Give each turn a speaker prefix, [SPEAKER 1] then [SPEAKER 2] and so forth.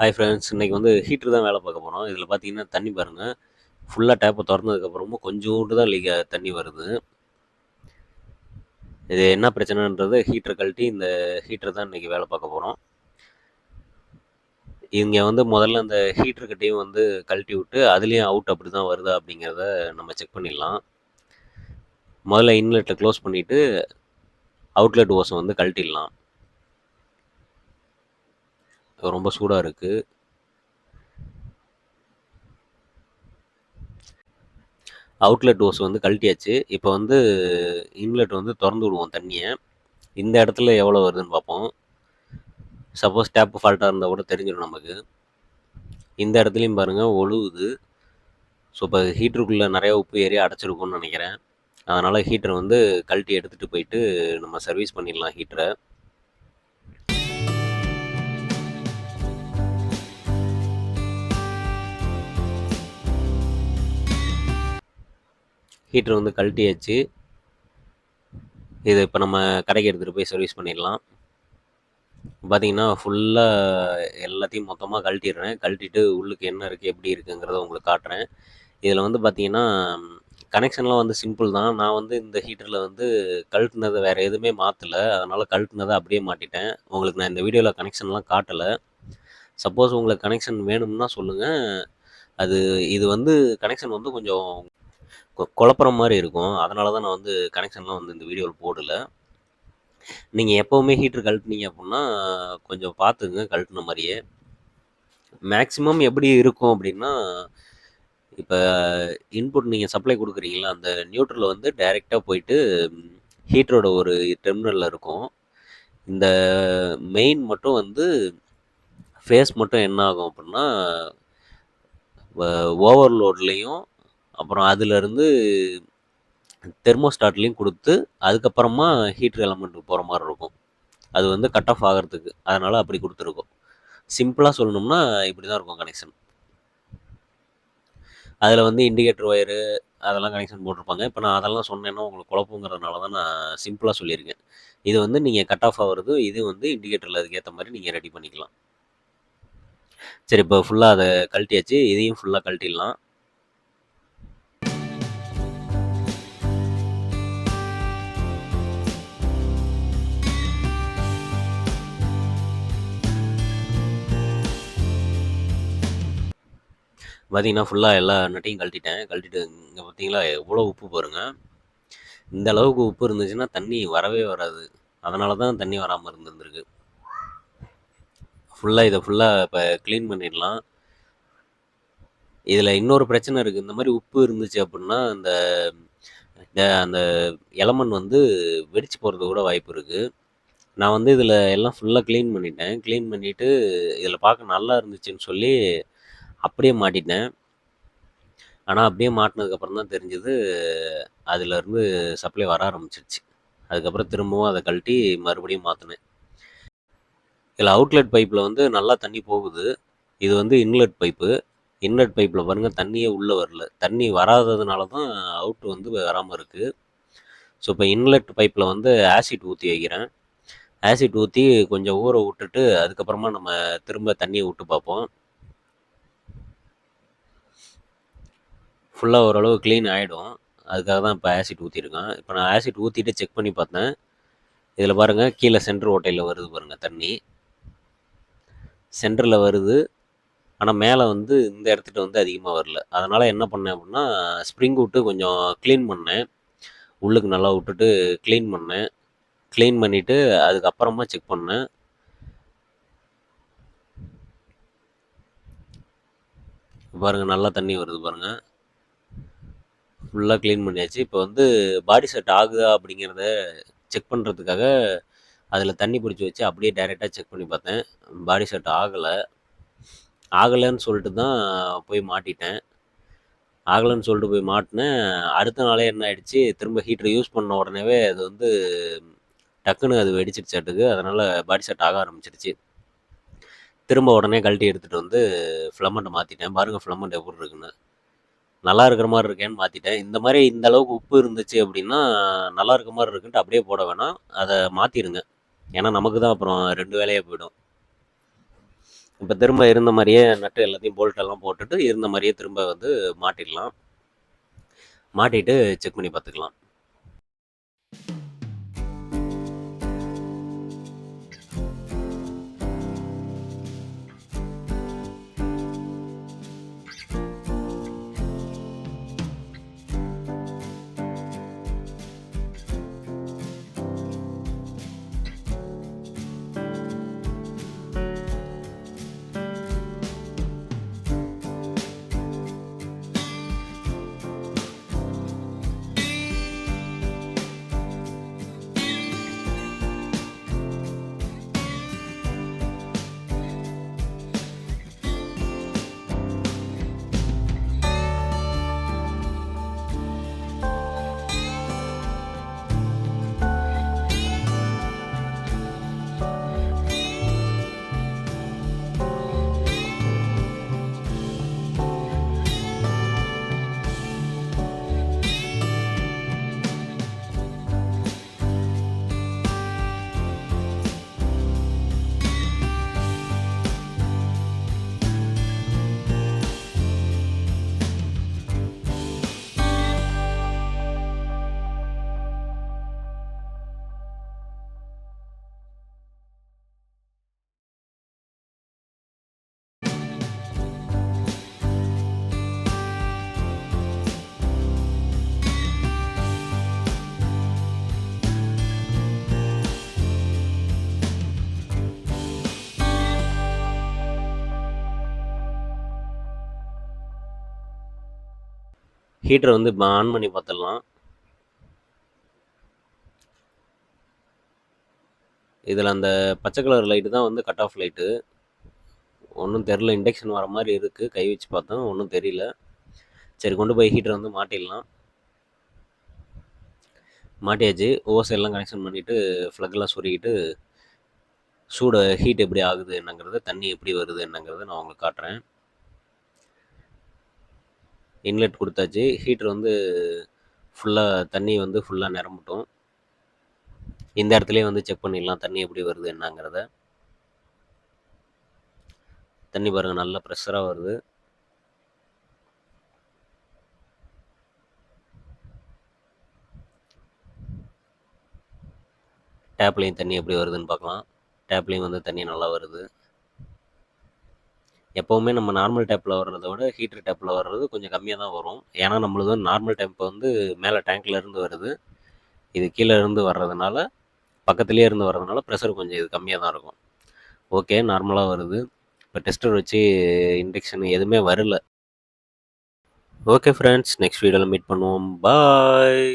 [SPEAKER 1] Hi friends இன்றைக்கி வந்து ஹீட்ரு தான் வேலை பார்க்க போகிறோம் இதில் பார்த்தீங்கன்னா தண்ணி பாருங்கள் ஃபுல்லாக டேப்பை திறந்ததுக்கப்புறமும் கொஞ்சோண்டு தான் லீக் தண்ணி வருது. இது என்ன பிரச்சனைன்றது? ஹீட்டரை கழட்டி இந்த ஹீட்டர் தான் இன்றைக்கி வேலை பார்க்க போகிறோம் இங்கே வந்து முதல்ல அந்த ஹீட்டர்கிட்டையும் வந்து கழட்டி விட்டு அதுலேயும் அவுட் அப்படி தான் வருதா அப்படிங்கிறத நம்ம செக் பண்ணிடலாம். முதல்ல இன்லெட்டை க்ளோஸ் பண்ணிவிட்டு அவுட்லெட் ஓசை வந்து கழட்டிடலாம். ரொம்ப சூடாக இருக்குது அவுட்லெட் ஓஸ் வந்து கழட்டியாச்சு. இப்போ வந்து இன்லெட் வந்து திறந்து விடுவோம் தண்ணியை. இந்த இடத்துல எவ்வளோ வருதுன்னு பார்ப்போம். சப்போஸ் டேப் ஃபால்ட்டாக இருந்தால் கூட தெரிஞ்சிடும் நமக்கு. இந்த இடத்துலையும் பாருங்கள் ஒழுகுது. ஸோ இப்போ ஹீட்டருக்குள்ளே நிறையா உப்பு ஏறி அடைச்சிருக்கும்னு நினைக்கிறேன். அதனால் ஹீட்டர் வந்து கழட்டி எடுத்துகிட்டு போயிட்டு நம்ம சர்வீஸ் பண்ணிடலாம் ஹீட்டரை ஹீட்டர் வந்து கழட்டியாச்சு. இதை இப்போ நம்ம கடைக்கு எடுத்துகிட்டு போய் சர்வீஸ் பண்ணிடலாம். பார்த்தீங்கன்னா ஃபுல்லாக எல்லாத்தையும் மொத்தமாக கழட்டிடுறேன். கழட்டிட்டு உள்ளுக்கு என்ன இருக்குது எப்படி இருக்குங்கிறத உங்களுக்கு காட்டுறேன். இதில் வந்து பார்த்தீங்கன்னா கனெக்ஷன்லாம் வந்து சிம்பிள் தான். நான் வந்து இந்த ஹீட்டரில் வந்து கழட்டினதை வேறு எதுவுமே மாற்றலை அதனால் கழட்டினதை அப்படியே மாட்டிட்டேன். உங்களுக்கு நான் இந்த வீடியோவில் கனெக்ஷன்லாம் காட்டலை. சப்போஸ் உங்களுக்கு கனெக்ஷன் வேணும்னா சொல்லுங்கள் அது இது வந்து கனெக்ஷன் வந்து கொஞ்சம் குழப்புற மாதிரி இருக்கும். அதனால தான் நான் வந்து கனெக்ஷன்லாம் வந்து இந்த வீடியோவில் போடல. நீங்கள் எப்போவுமே ஹீட்ரு கழட்டினீங்க அப்படின்னா கொஞ்சம் பார்த்துங்க கழட்டின மாதிரியே மேக்ஸிமம் எப்படி இருக்கும் அப்படின்னா இப்போ இன்புட் நீங்கள் சப்ளை கொடுக்குறீங்களா அந்த நியூட்ரல் வந்து டைரெக்டாக போயிட்டு ஹீட்டரோட ஒரு டெர்மினலில் இருக்கும். இந்த மெயின் மட்டும் வந்து ஃபேஸ் மட்டும் என்ன ஆகும் அப்படின்னா ஓவர்லோட்லேயும் அப்புறம் அதுலேருந்து தெர்மோஸ்டாட்லேயும் கொடுத்து அதுக்கப்புறமா ஹீட்ரு எலமெண்ட்டுக்கு போகிற மாதிரி இருக்கும். அது வந்து கட் ஆஃப் ஆகிறதுக்கு. அதனால் அப்படி கொடுத்துருக்கோம். சிம்பிளாக சொல்லணும்னா இப்படி தான் இருக்கும் கனெக்ஷன் அதில் வந்து இண்டிகேட்டர் ஒயரு அதெல்லாம் கனெக்ஷன் போட்டிருப்பாங்க. இப்போ நான் அதெல்லாம் சொன்னேன்னா உங்களுக்கு குழப்பங்கிறதுனால தான் நான் சிம்பிளாக சொல்லியிருக்கேன். இது வந்து நீங்கள் கட் ஆஃப் ஆகிறது இது வந்து இண்டிகேட்டரில் அதுக்கேற்ற மாதிரி நீங்கள் ரெடி பண்ணிக்கலாம். சரி இப்போ ஃபுல்லாக அதை கழட்டியாச்சு. இதையும் ஃபுல்லாக கழட்டிடலாம். பார்த்திங்கன்னா ஃபுல்லாக எல்லா நட்டையும் கழட்டிட்டேன். கழட்டிட்டு இங்கே பார்த்தீங்களா எவ்வளோ உப்பு பாருங்கள் இந்த அளவுக்கு உப்பு இருந்துச்சுன்னா தண்ணி வரவே வராது. அதனால தான் தண்ணி வராமல் இருந்துருந்துருக்கு. ஃபுல்லாக இதை ஃபுல்லாக இப்போ க்ளீன் பண்ணிடலாம். இதில் இன்னொரு பிரச்சனை இருக்குது இந்த மாதிரி உப்பு இருந்துச்சு அப்படின்னா இந்த அந்த எலமன் வந்து வெடிச்சு போகிறது கூட வாய்ப்பு இருக்குது நான் வந்து இதில் எல்லாம் ஃபுல்லாக க்ளீன் பண்ணிட்டேன். க்ளீன் பண்ணிவிட்டு இதில் பார்க்க நல்லா இருந்துச்சுன்னு சொல்லி அப்படியே மாட்டிட்டேன். ஆனால் அப்படியே மாட்டினதுக்கப்புறம் தான் தெரிஞ்சது அதுலேருந்து சப்ளை வர ஆரம்பிச்சிருச்சு. அதுக்கப்புறம் திரும்பவும் அதை கழட்டி மறுபடியும் மாற்றினேன் இதில் அவுட்லெட் பைப்பில் வந்து நல்லா தண்ணி போகுது. இது வந்து இன்லெட் பைப்பு இன்லெட் பைப்பில் பாருங்கள் தண்ணியே உள்ளே வரல. தண்ணி வராததுனால தான் அவுட் வந்து வராமல் இருக்குது ஸோ இப்போ இன்லெட் பைப்பில் வந்து ஆசிட் ஊற்றி வைக்கிறேன். ஆசிட் ஊற்றி கொஞ்சம் ஊற விட்டுட்டு அதுக்கப்புறமா நம்ம திரும்ப தண்ணியை விட்டு பார்ப்போம். ஃபுல்லாக ஓரளவு க்ளீன் ஆகிடும் அதுக்காக தான் இப்போ ஆசிட் ஊற்றிருக்கேன் இப்போ நான் ஆசிட் ஊற்றிட்டு செக் பண்ணி பார்த்தேன். இதில் பாருங்கள் கீழே சென்டர் ஓட்டையில் வருது பாருங்கள் தண்ணி. சென்டரில் வருது. ஆனால் மேலே வந்து இந்த இடத்துட்ட வந்து அதிகமாக வரல. அதனால் என்ன பண்ணேன் அப்படின்னா ஸ்ப்ரிங் விட்டு கொஞ்சம் க்ளீன் பண்ணேன். உள்ளுக்கு நல்லா விட்டுட்டு க்ளீன் பண்ணேன். க்ளீன் பண்ணிவிட்டு அதுக்கப்புறமா செக் பண்ணேன். பாருங்கள் நல்லா தண்ணி வருது பாருங்கள் ஃபுல்லாக க்ளீன் பண்ணியாச்சு. இப்போ வந்து பாடி செட் ஆகுதா அப்படிங்கிறத செக் பண்ணுறதுக்காக அதில் தண்ணி பிடிச்சி வச்சு அப்படியே டைரெக்டாக செக் பண்ணி பார்த்தேன். பாடி செட் ஆகலை. ஆகலைன்னு சொல்லிட்டு தான் போய் மாட்டிட்டேன். ஆகலைன்னு சொல்லிட்டு போய் மாட்டினேன். அடுத்த நாளே என்ன ஆயிடுச்சு? திரும்ப ஹீட்டர் யூஸ் பண்ண உடனேவே அது வந்து டக்குன்னு அது வெடிச்சிருச்சாட்டுக்கு. அதனால் பாடி செட் ஆக ஆரம்பிச்சிருச்சு. திரும்ப உடனே கழட்டி எடுத்துகிட்டு வந்து ஃப்ளமெண்ட்டை மாற்றிட்டேன் பாருங்கள் ஃப்ளமெண்ட் எப்படி இருக்குன்னு. நல்லா இருக்கிற மாதிரி இருக்கேன்னு மாற்றிட்டேன் இந்த மாதிரி இந்த அளவுக்கு உப்பு இருந்துச்சு அப்படின்னா நல்லா இருக்க மாதிரி இருக்குன்ட்டு அப்படியே போட வேணாம். அதை மாற்றிடுங்க ஏன்னா நமக்கு தான் அப்புறம் ரெண்டு வேலையாக போயிடும். இப்போ திரும்ப இருந்த மாதிரியே நட்டு எல்லாத்தையும் போல்ட்டெல்லாம் போட்டுட்டு இருந்த மாதிரியே திரும்ப வந்து மாட்டிடலாம். மாட்டிட்டு செக் பண்ணி பார்த்துக்கலாம். ஹீட்டரை வந்து இப்போ ஆன் பண்ணி பார்த்துடலாம். இதில் அந்த பச்சை கலர் லைட்டு தான் வந்து கட் ஆஃப் லைட்டு ஒன்றும் தெரில இண்டக்ஷன் வர மாதிரி இருக்குது கை வச்சு பார்த்தோம் ஒன்றும் தெரியல. சரி கொண்டு போய் ஹீட்டரை வந்து மாட்டிடலாம். மாட்டியாச்சு. ஓஸ் எல்லாம் கனெக்ஷன் பண்ணிவிட்டு ஃப்ளக்லாம் சொருகிட்டு சூடு ஹீட் எப்படி ஆகுது என்னங்கிறது தண்ணி எப்படி வருது என்னங்கிறத நான் உங்களுக்கு காட்டுறேன். இன்லெட் கொடுத்தாச்சு. ஹீட்ரு வந்து ஃபுல்லாக தண்ணி வந்து ஃபுல்லாக நிரம்பட்டும். இந்த இடத்துலையே வந்து செக் பண்ணிடலாம். தண்ணி எப்படி வருது என்னங்கிறத. தண்ணி பாருங்கள் நல்லா ப்ரெஷராக வருது. டேப்லேயும் தண்ணி எப்படி வருதுன்னு பார்க்கலாம். டேப்லேயும் வந்து தண்ணி நல்லா வருது. எப்போவுமே நம்ம நார்மல் டேப்பில் வர்றத விட ஹீட்டர் டேப்பில் வர்றது கொஞ்சம் கம்மியாக தான் வரும். ஏன்னா நம்மளது வந்து நார்மல் டேப் வந்து மேலே டேங்க்ல இருந்து வருது. இது கீழே இருந்து வர்றதுனால பக்கத்துலேயே இருந்து வர்றதுனால ப்ரெஷர் கொஞ்சம் இது கம்மியாக தான் இருக்கும். ஓகே நார்மலாக வருது. இப்போ டெஸ்டர் வச்சு இண்டக்ஷன் எதுவுமே வரல. ஓகே ஃப்ரெண்ட்ஸ் நெக்ஸ்ட் வீடியோவில் மீட் பண்ணுவோம். பாய்